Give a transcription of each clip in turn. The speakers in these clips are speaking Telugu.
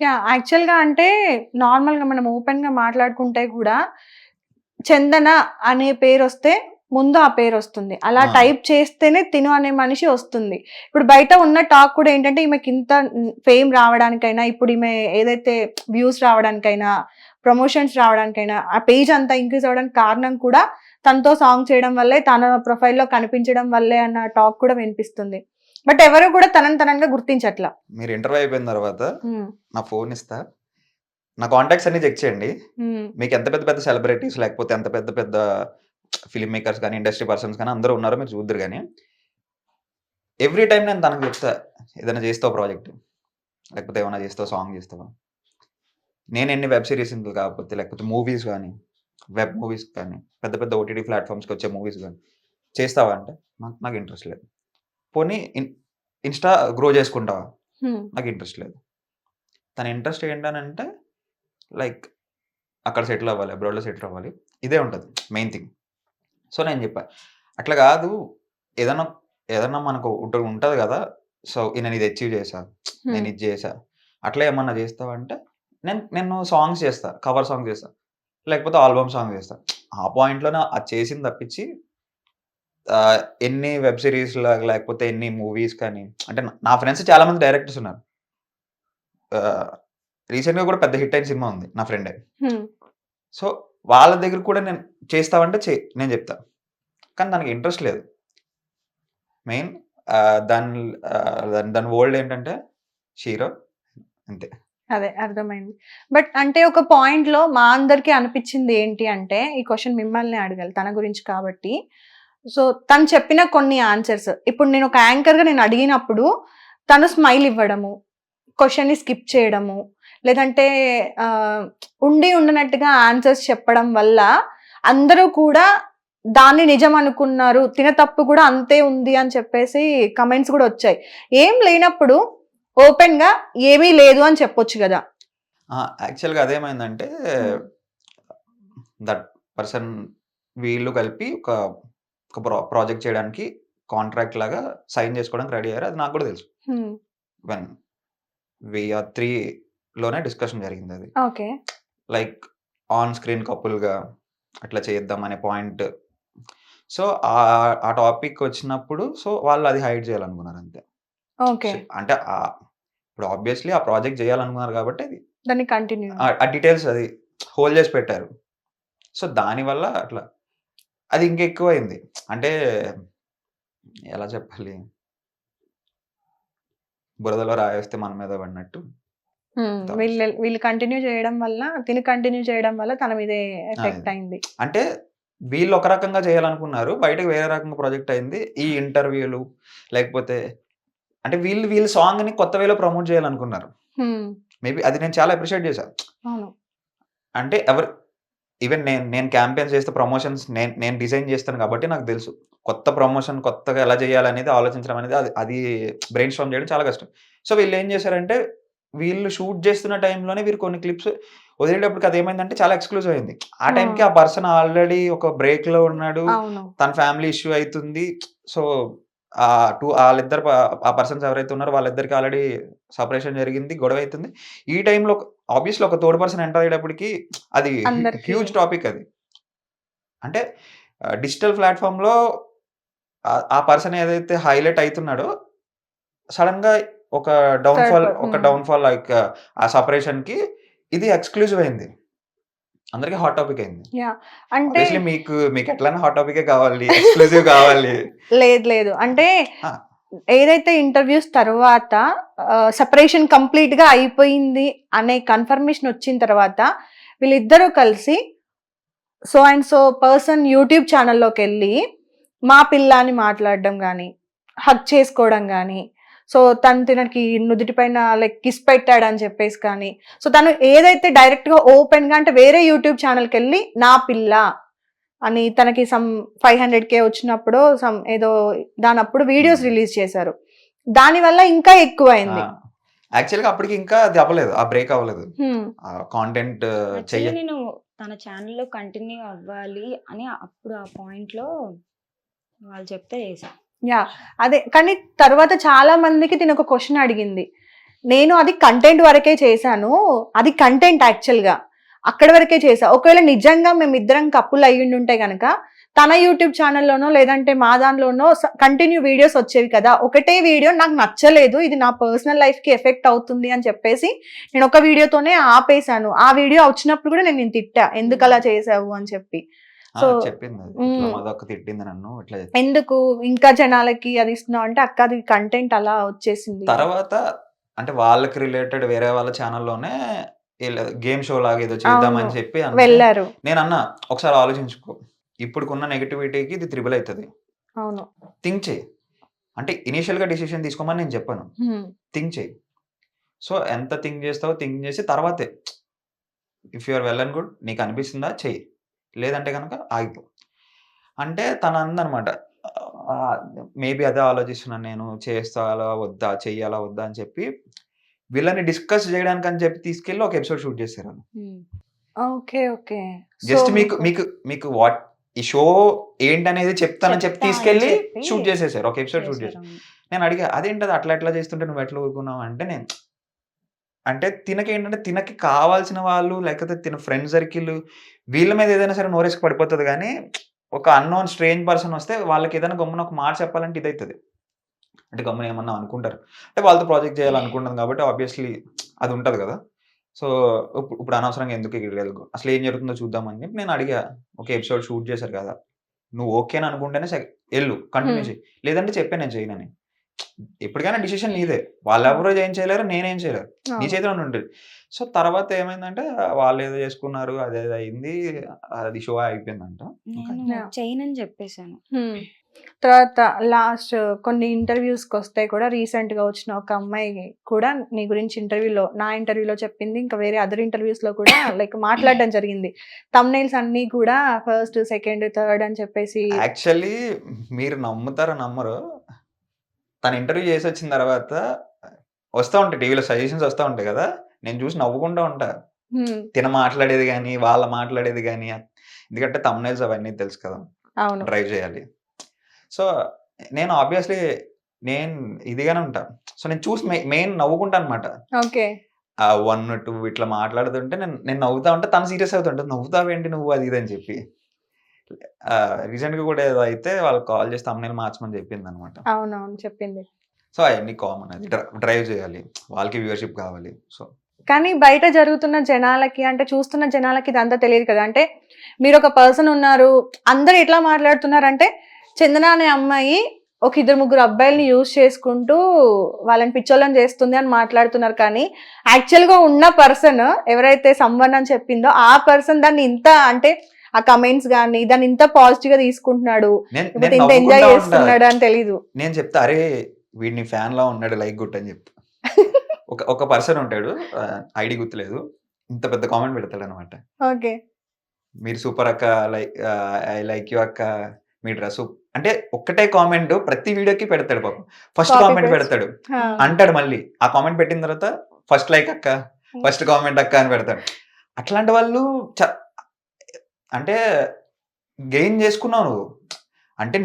యా యాక్చువల్గా అంటే నార్మల్గా మనం ఓపెన్గా మాట్లాడుకుంటే కూడా చందన అనే పేరు వస్తే ముందు ఆ పేరు వస్తుంది. అలా. టైప్ చేస్తేనే తిను అనే మనిషి వస్తుంది. ఇప్పుడు బయట ఉన్న టాక్ కూడా ఏంటంటే ఈమెకి ఇంత ఫేమ్ రావడానికైనా ఇప్పుడు ఈమె ఏదైతే వ్యూస్ రావడానికైనా ప్రమోషన్స్ రావడానికైనా ఆ పేజ్ అంతా ఇంక్రీజ్ అవ్వడానికి కారణం కూడా తనతో సాంగ్ చేయడం వల్లే తన ప్రొఫైల్లో కనిపించడం వల్లే అన్న టాక్ కూడా వినిపిస్తుంది. బట్ ఎవరు కూడా తనని తనంగా గుర్తించట్లా. మీరు ఇంటర్వ్యూ అయిపోయిన తర్వాత నా ఫోన్ ఇస్తా. నా కాంటాక్ట్స్ అన్ని చెక్ చేయండి. మీకు ఎంత పెద్ద పెద్ద సెలబ్రిటీస్ లేకపోతే ఎంత పెద్ద పెద్ద ఫిల్మ్ మేకర్స్ కానీ ఇండస్ట్రీ పర్సన్స్ కానీ అందరూ ఉన్నారో మీరు చూద్దరు కానీ ఎవ్రీ టైం నేను తనకు చెప్తా ఏదైనా చేస్తావు ప్రాజెక్ట్ లేకపోతే ఏమైనా చేస్తావు? సాంగ్ చేస్తావా? నేను ఎన్ని వెబ్ సిరీస్ కాకపోతే లేకపోతే మూవీస్ కానీ వెబ్ మూవీస్ కానీ పెద్ద పెద్ద ఓటీటీ ప్లాట్ఫామ్స్కి వచ్చే మూవీస్ కానీ చేస్తావా అంటే నాకు నాకు ఇంట్రెస్ట్ లేదు. పోనీ ఇన్ ఇన్స్టా గ్రో చేసుకుంటావా నాకు ఇంట్రెస్ట్ లేదు. తన ఇంట్రెస్ట్ ఏంటనంటే లైక్ అక్కడ సెటిల్ అవ్వాలి అబ్రాడ్లో సెటిల్ అవ్వాలి. ఇదే ఉంటుంది మెయిన్ థింగ్. సో నేను చెప్పా అట్లా కాదు ఏదైనా ఏదన్నా మనకు ఉంటుంది కదా సో నేను ఇది అచీవ్ చేశా నేను ఇది చేశా. అట్లా ఏమన్నా చేస్తావంటే నేను నేను సాంగ్స్ చేస్తా కవర్ సాంగ్ చేస్తా లేకపోతే ఆల్బమ్ సాంగ్ చేస్తా. ఆ పాయింట్లోనే అది చేసింది తప్పించి ఎన్ని వెబ్ సిరీస్ లేకపోతే ఎన్ని మూవీస్ కానీ అంటే నా- ఫ్రెండ్స్ చాలా మంది డైరెక్టర్స్ ఉన్నారు. రీసెంట్గా కూడా పెద్ద హిట్ అయిన సినిమా ఉంది నా ఫ్రెండే. సో వాళ్ళ దగ్గర కూడా నేను చేస్తావంటే చే నేను చెప్తా. కానీ దానికి ఇంట్రెస్ట్ లేదు. మెయిన్ దాని దాని దాని వరల్డ్ ఏంటంటే షీరో అంతే. అదే అర్థమైంది. బట్ అంటే ఒక పాయింట్లో మా అందరికి అనిపించింది ఏంటి అంటే ఈ క్వశ్చన్ మిమ్మల్ని అడగాలి తన గురించి కాబట్టి. సో తను చెప్పిన కొన్ని ఆన్సర్స్. ఇప్పుడు నేను ఒక యాంకర్గా నేను అడిగినప్పుడు తను స్మైల్ ఇవ్వడము క్వశ్చన్ని స్కిప్ చేయడము లేదంటే ఉండి ఉండనట్టుగా ఆన్సర్స్ చెప్పడం వల్ల అందరూ కూడా దాన్ని నిజం అనుకున్నారు తిన తప్పు కూడా అంతే ఉంది అని చెప్పేసి కమెంట్స్ కూడా వచ్చాయి. ఏం లేనప్పుడు ఓపెన్గా ఏమీ లేదు అని చెప్పొచ్చు కదా. యాక్చువల్గా అదేమైందంటే దట్ పర్సన్ వీళ్ళు కలిపి ఒక ఒక ప్రా ప్రాజెక్ట్ చేయడానికి కాంట్రాక్ట్ లాగా సైన్ చేసుకోవడానికి రెడీ అయ్యారు. అది నాకు కూడా తెలుసు. వెన్ విఆర్ త్రీలోనే డిస్కషన్ జరిగింది అది. ఓకే. లైక్ ఆన్ స్క్రీన్ కపుల్గా అట్లా చేద్దాం అనే పాయింట్. సో ఆ ఆ టాపిక్ వచ్చినప్పుడు సో వాళ్ళు అది హైడ్ చేయాలనుకున్నారు అంతే. ఓకే. అంటే ఆ- ఇప్పుడు ఆబ్వియస్లీ ఆ ప్రాజెక్ట్ చేయాలనుకున్నారు కాబట్టి అది దాన్ని కంటిన్యూ. ఆ డీటెయిల్స్ అది హోల్డ్ చేసి పెట్టారు. సో దానివల్ల అట్లా అది ఇంకెక్కువ అయింది అంటే ఎలా చెప్పాలి? బురదలో రాయేస్తే మన మీద పడినట్టు వీళ్ళు వీళ్ళు కంటిన్యూ చేయడం వల్ల తిని కంటిన్యూ చేయడం వల్ల తన మీదే ఎఫెక్ట్. అయింది. అంటే వీళ్ళు ఒక రకంగా చేయాలనుకున్నారు బయటకు వేరే రకంగా ప్రాజెక్ట్ అయింది. ఈ ఇంటర్వ్యూలు లేకపోతే అంటే వీళ్ళు వీళ్ళ సాంగ్ని కొత్త వేలో ప్రమోట్ చేయాలనుకున్నారు. హ్మ్. మేబీ అది నేను చాలా అప్రిషియేట్ చేశాను అవును. అంటే ఎవరు ఈవెన్ నేను నేను క్యాంపెయిన్స్ చేస్తే ప్రమోషన్స్ నేను నేను డిజైన్ చేస్తాను కాబట్టి నాకు తెలుసు. కొత్త ప్రమోషన్ కొత్తగా ఎలా చేయాలనేది ఆలోచించడం అనేది అది అది బ్రెయిన్ స్టామ్ చేయడం చాలా కష్టం. సో వీళ్ళు ఏం చేశారంటే వీళ్ళు షూట్ చేస్తున్న టైంలోనే వీరు కొన్ని క్లిప్స్ వదిలేటప్పటికి అది ఏమైందంటే చాలా ఎక్స్క్లూజివ్ అయింది. ఆ టైంకి ఆ పర్సన్ ఆల్రెడీ ఒక బ్రేక్లో ఉన్నాడు తన ఫ్యామిలీ ఇష్యూ అవుతుంది. సో ఆ టూ వాళ్ళిద్దరు ఆ పర్సన్స్ ఎవరైతే ఉన్నారో వాళ్ళిద్దరికి ఆల్రెడీ సపరేషన్ జరిగింది గొడవ అవుతుంది ఈ టైంలో ఆబ్వియస్లీ ఒక థర్డ్ పర్సన్ ఎంటర్ అయ్యేటప్పటికి అది. హ్యూజ్ టాపిక్ అది. అంటే డిజిటల్ ప్లాట్ఫామ్లో ఆ- పర్సన్ ఏదైతే హైలైట్ అవుతున్నాడో సడన్గా ఒక డౌన్ఫాల్ ఒక. డౌన్ఫాల్ లైక్ ఆ సపరేషన్కి ఇది ఎక్స్క్లూజివ్ అయింది. అందరికి హాట్ టాపిక్ అయింది. అంటే మీకు మీకు ఎట్లైనా హాట్ టాపికే కావాలి ఎక్స్క్లూజివ్ కావాలి. లేదు లేదు. అంటే. ఏదైతే ఇంటర్వ్యూస్ తర్వాత సెపరేషన్ కంప్లీట్గా అయిపోయింది అనే కన్ఫర్మేషన్ వచ్చిన తర్వాత వీళ్ళిద్దరూ కలిసి so and so person YouTube ఛానల్లోకి వెళ్ళి మా పిల్ల అని మాట్లాడడం కానీ హక్ చేసుకోవడం కానీ సో తను తినకి నుదుటిపైన లైక్ కిస్ పెట్టాడని చెప్పేసి కానీ సో తను ఏదైతే డైరెక్ట్గా ఓపెన్గా అంటే వేరే యూట్యూబ్ ఛానల్కి వెళ్ళి నా పిల్ల అని తనకి సమ్ ఫైవ్ హండ్రెడ్ కే వచ్చినప్పుడు సమ్ ఏదో దాని అప్పుడు వీడియోస్ రిలీజ్ చేశారు. దాని వల్ల ఇంకా ఎక్కువ అయింది యాక్చువల్గా అప్పటికి ఇంకా అది అవ్వలేదు ఆ బ్రేక్ అవ్వలేదు. కాంటెంట్ చెయ్య నేను తన ఛానల్లో కంటిన్యూ అవ్వాలి అని అప్పుడు ఆ point లో వాళ్ళు చెప్తే చేసా యా అదే కానీ తర్వాత చాలా మందికి తిన ఒక క్వశ్చన్ అడిగింది. నేను అది కంటెంట్ వరకే చేశాను అది కంటెంట్ యాక్చువల్గా. అక్కడి వరకే చేసా. ఒకవేళ నిజంగా మేము ఇద్దరం కప్పులు అయ్యి ఉంటే గనక తన యూట్యూబ్ ఛానల్లోనో లేదంటే మా దానిలోనో కంటిన్యూ వీడియోస్ వచ్చేవి కదా. ఒకటే వీడియో నాకు నచ్చలేదు. ఇది నా పర్సనల్ లైఫ్కి ఎఫెక్ట్ అవుతుంది అని చెప్పేసి నేను ఒక వీడియోతోనే ఆపేశాను. ఆ వీడియో వచ్చినప్పుడు కూడా నేను నేను తిట్టా. ఎందుకు అలా చేసావు అని చెప్పి. సో, తిట్టింది నన్ను ఎందుకు? ఇంకా జనాలకి అది ఇస్తున్నావు అంటే అక్క అది కంటెంట్ అలా వచ్చేసింది. తర్వాత అంటే వాళ్ళకి రిలేటెడ్ వేరే వాళ్ళ ఛానల్లోనే గేమ్ షో లాగా ఏదో చేద్దామని. చెప్పి వెళ్ళారు. నేను అన్నా ఒకసారి ఆలోచించుకో. ఇప్పుడుకున్న నెగిటివిటీకి ఇది త్రిబుల్ అవుతుంది. అవును. థింక్ చేయి. అంటే ఇనీషియల్గా డిసిషన్ తీసుకోమని నేను చెప్పాను. థింక్ చేయి. సో ఎంత థింక్ చేస్తావో థింక్ చేసి తర్వాతే if you're well and good నీకు అనిపిస్తుందా? చెయ్యి లేదంటే కనుక ఆగిపో. అంటే తను అందనమాట మేబీ అదే ఆలోచిస్తున్నాను నేను. చేస్తాలా వద్దా? చెయ్యాలా? వద్దా? అని చెప్పి వీళ్ళని డిస్కస్ చేయడానికి అని చెప్పి తీసుకెళ్ళి ఒక ఎపిసోడ్ షూట్ చేశారు. ఓకే ఓకే జస్ట్ మీకు మీకు మీకు వాట్ ఈ షో ఏంటనేది చెప్తానని చెప్పి తీసుకెళ్ళి షూట్ చేసేసారు. ఒక ఎపిసోడ్ షూట్ చేశారు. నేను అడిగా అదేంటది అట్లా ఎట్లా చేస్తుంటే నువ్వు ఎట్లా ఊరుకున్నావు? అంటే నేను అంటే తినకి ఏంటంటే తినకి కావాల్సిన వాళ్ళు లేకపోతే తిన ఫ్రెండ్ సర్కిల్ వీళ్ళ మీద ఏదైనా సరే నోరేసుకు పడిపోతుంది కానీ ఒక అన్నోన్ స్ట్రేంజ్ పర్సన్ వస్తే వాళ్ళకి ఏదైనా గమ్మున ఒక మాట చెప్పాలంటే ఇది అవుతుంది అంటే గమ్మున ఏమన్నా అనుకుంటారు. అంటే వాళ్ళతో ప్రాజెక్ట్ చేయాలనుకుంటుంది కాబట్టి ఆబ్వియస్లీ అది ఉంటుంది కదా. సో ఇప్పుడు ఇప్పుడు అనవసరంగా ఎందుకు ఇక్కడ వెళ్ళకు? అసలు ఏం జరుగుతుందో చూద్దామని చెప్పి నేను అడిగా. ఒక ఎపిసోడ్ షూట్ చేశారు కదా. నువ్వు ఓకే అని అనుకుంటేనే సరే వెళ్ళు కంటిన్యూ. చేయి. లేదంటే చెప్పే నేను చేయనని ఎప్పటికైనా డిసిషన్ నీదే. వాళ్ళు ఎవరో ఏం చేయలేరు నేనేం చేయలేరు నీ. చేతిలో ఉంటుంది సో తర్వాత ఏమైందంటే వాళ్ళు ఏదో చేసుకున్నారు అదే అయింది. అది షో అయిపోయిందంట. చేయనని చెప్పేశాను. తర్వాత లాస్ట్ కొన్ని ఇంటర్వ్యూస్కి వస్తే కూడా. రీసెంట్గా వచ్చిన ఒక అమ్మాయి కూడా నీ గురించి ఇంటర్వ్యూలో నా ఇంటర్వ్యూలో చెప్పింది. ఇంకా వేరే అదర్ ఇంటర్వ్యూస్లో కూడా లైక్ మాట్లాడడం జరిగింది. తమ్నైల్స్ అన్ని కూడా ఫస్ట్ సెకండ్ థర్డ్ అని చెప్పేసి యాక్చువల్లీ మీరు నమ్ముతారో నమ్మరు తను ఇంటర్వ్యూ చేసి వచ్చిన తర్వాత వస్తూ ఉంటాయి. టీవీలో సజెషన్స్ వస్తూ ఉంటాయి కదా. నేను చూసి నవ్వుకుంటూ ఉంటా. తిన మాట్లాడేది కానీ వాళ్ళ మాట్లాడేది కానీ ఎందుకంటే తమ్నైల్స్ అవన్నీ తెలుసు కదా. అవును. డ్రైవ్ చేయాలి. సో నేను ఆబ్వియస్లీ నేను ఇదిగానే ఉంటా. సో నేను చూసి మెయిన్ నవ్వుకుంటా అనమాట ఓకే. వన్ టూ ఇట్లా మాట్లాడుతుంటే నేను నేను నవ్వుతా ఉంటే తను సీరియస్ అవుతుంటే నవ్వుతావేంటి నువ్వు? అది ఇది అని చెప్పి. రీసెంట్గా కూడా ఏదో అయితే వాళ్ళకి కాల్ చేసి తమ్ముని మార్చమని చెప్పింది అనమాట అవునవును చెప్పింది. సో అవన్నీ కామన్ అది. డ్రైవ్ చేయాలి. వాళ్ళకి వ్యూవర్షిప్ కావాలి. సో కానీ బయట జరుగుతున్న జనాలకి అంటే చూస్తున్న జనాలకి ఇదంతా తెలియదు కదా. అంటే మీరు ఒక పర్సన్ ఉన్నారు అందరు ఎట్లా మాట్లాడుతున్నారు అంటే చందన అనే అమ్మాయి ఒక ఇద్దరు ముగ్గురు అబ్బాయిల్ని యూజ్ చేసుకుంటూ వాళ్ళని పిచ్చోళ్ళని చేస్తుంది అని మాట్లాడుతున్నారు. కానీ యాక్చువల్గా ఉన్న పర్సన్ ఎవరైతే సంవన్ అని చెప్పిందో ఆ పర్సన్ దాన్ని ఇంత అంటే ఆ కమెంట్స్ కానీ దాన్ని ఇంత పాజిటివ్గా తీసుకుంటున్నాడు. ఇంత ఎంజాయ్. చేస్తున్నాడు అని తెలీదు. నేను చెప్తా అరే వీడిని ఫ్యాన్ లా ఉన్నాడు లైక్ గుట్ అని చెప్పి. ఒక ఒక పర్సన్ ఉంటాడు ఐడి గుర్తులేదు. ఇంత పెద్ద కామెంట్ పెడతాడు అనమాట ఓకే. మీరు సూపర్ అక్క లైక్ ఐ లైక్ యూ అక్క మీ డ్రెస్ అంటే ఒక్కటే కామెంట్ ప్రతి వీడియోకి పెడతాడు పాపం. First comment. పెడతాడు. అంటాడు మళ్ళీ. ఆ కామెంట్ పెట్టిన తర్వాత ఫస్ట్ లైక్ అక్క ఫస్ట్ కామెంట్ అక్క అని పెడతాడు. అట్లాంటి వాళ్ళు అంటే గెయిన్ చేసుకున్నావు నువ్వు. అంటే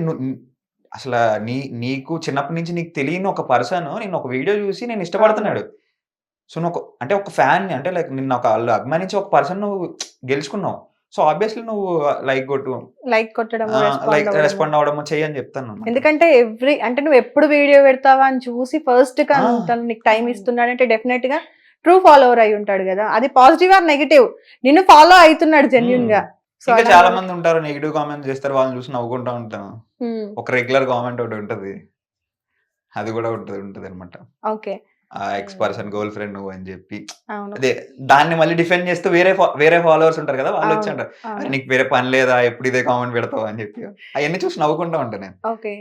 అసలు నీ నీకు చిన్నప్పటి నుంచి నీకు తెలియని ఒక పర్సన్ నేను ఒక వీడియో చూసి నేను ఇష్టపడుతున్నాడు. సో నువ్వు అంటే ఒక ఫ్యాన్ అంటే లైక్ నిన్న ఒక వాళ్ళు అభిమానించి ఒక పర్సన్ నువ్వు గెలుచుకున్నావు. సో ఆబ్వియస్లీ నువ్వు లైక్ కొట్టు. లైక్ కొట్టడం లైక్ రెస్పాండ్ అవడము చెయ్యి అని చెప్తాను. ఎందుకంటే ఎవ్రీ అంటే నువ్వు ఎప్పుడు వీడియో పెడతావా అని చూసి ఫస్ట్ ఆ. తను నీకు టైం ఇస్తున్నాడు అంటే డెఫినెట్గా ట్రూ ఫాలోవర్ అయి ఉంటాడు కదా. అది పాజిటివ్ ఆర్ నెగిటివ్ నిన్ను ఫాలో అవుతున్నాడు జెన్యున్గా. ఇంకా చాలా మంది ఉంటారు నెగిటివ్ కామెంట్స్ చేస్తారు వాళ్ళని చూసి నవ్వుకుంటా ఉంటాను. ఒక రెగ్యులర్ కామెంట్ ఒకటి ఉంటది. అది కూడా ఉంటది ఉంటది అనమాట ఓకే ఆ ఎక్స్ పర్సన్ గర్ల్ ఫ్రెండ్ నువ్వు అని చెప్పి. అదే దాన్ని మళ్ళీ డిఫెండ్ చేస్తూ వేరే వేరే ఫాలోవర్స్ ఉంటారు కదా వాళ్ళు వచ్చి అంటారు "అరే, అవును. నీకు వేరే పని లేదా? ఎప్పుడు ఇదే కామెంట్ పెడతావు? అని చెప్పి. అవన్నీ చూసి నవ్వుకుంటా ఉంటాను నేను. ఓకే.